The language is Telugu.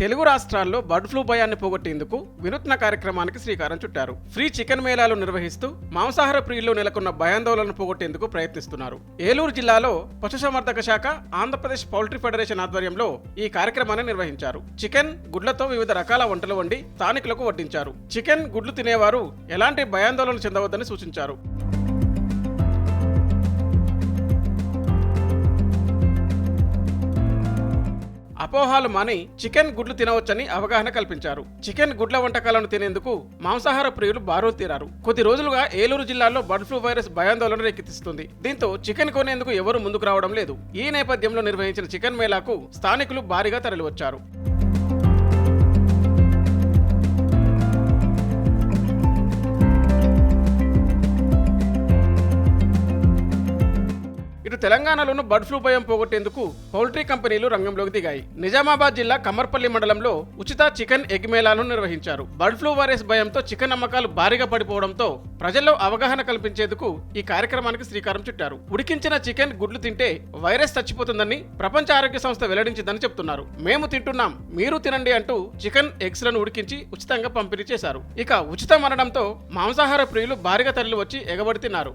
తెలుగు రాష్ట్రాల్లో బర్డ్ ఫ్లూ భయాన్ని పోగొట్టేందుకు వినూత్న కార్యక్రమానికి శ్రీకారం చుట్టారు. ఫ్రీ చికెన్ మేళాలు నిర్వహిస్తూ మాంసాహార ప్రియుల్లో నెలకొన్న భయాందోళనను పోగొట్టేందుకు ప్రయత్నిస్తున్నారు. ఏలూరు జిల్లాలో పశుసంవర్ధక శాఖ ఆంధ్రప్రదేశ్ పౌల్ట్రీ ఫెడరేషన్ ఆధ్వర్యంలో ఈ కార్యక్రమాన్ని నిర్వహించారు. చికెన్ గుడ్లతో వివిధ రకాల వంటలు వండి స్థానికులకు వడ్డించారు. చికెన్ గుడ్లు తినేవారు ఎలాంటి భయాందోళన చెందవద్దని సూచించారు. అపోహాలు మాని చికెన్ గుడ్లు తినవచ్చని అవగాహన కల్పించారు. చికెన్ గుడ్ల వంటకాలను తినేందుకు మాంసాహార ప్రియులు బారో తీరారు. కొద్ది రోజులుగా ఏలూరు జిల్లాలో బర్డ్ ఫ్లూ వైరస్ భయాందోళన రేకెత్తిస్తుంది. దీంతో చికెన్ కొనేందుకు ఎవరూ ముందుకు రావడం లేదు. ఈ నేపథ్యంలో నిర్వహించిన చికెన్ మేళాకు స్థానికులు భారీగా తరలివచ్చారు. ఇటు తెలంగాణలోనూ బర్డ్ ఫ్లూ భయం పోగొట్టేందుకు పౌల్ట్రీ కంపెనీలు రంగంలోకి దిగాయి. నిజామాబాద్ జిల్లా కమ్మర్పల్లి మండలంలో ఉచిత చికెన్ ఎగ్ మేళాను నిర్వహించారు. బర్డ్ ఫ్లూ వైరస్ భయంతో చికెన్ అమ్మకాలు భారీగా పడిపోవడంతో ప్రజల్లో అవగాహన కల్పించేందుకు ఈ కార్యక్రమానికి శ్రీకారం చుట్టారు. ఉడికించిన చికెన్ గుడ్లు తింటే వైరస్ చచ్చిపోతుందని ప్రపంచ ఆరోగ్య సంస్థ వెల్లడించిందని చెప్తున్నారు. మేము తింటున్నాం మీరు తినండి అంటూ చికెన్ ఎగ్స్లను ఉడికించి ఉచితంగా పంపిణీ చేశారు. ఇక ఉచిత మరణంతో మాంసాహార ప్రియులు భారీగా తరలి వచ్చి ఎగబడి తిన్నారు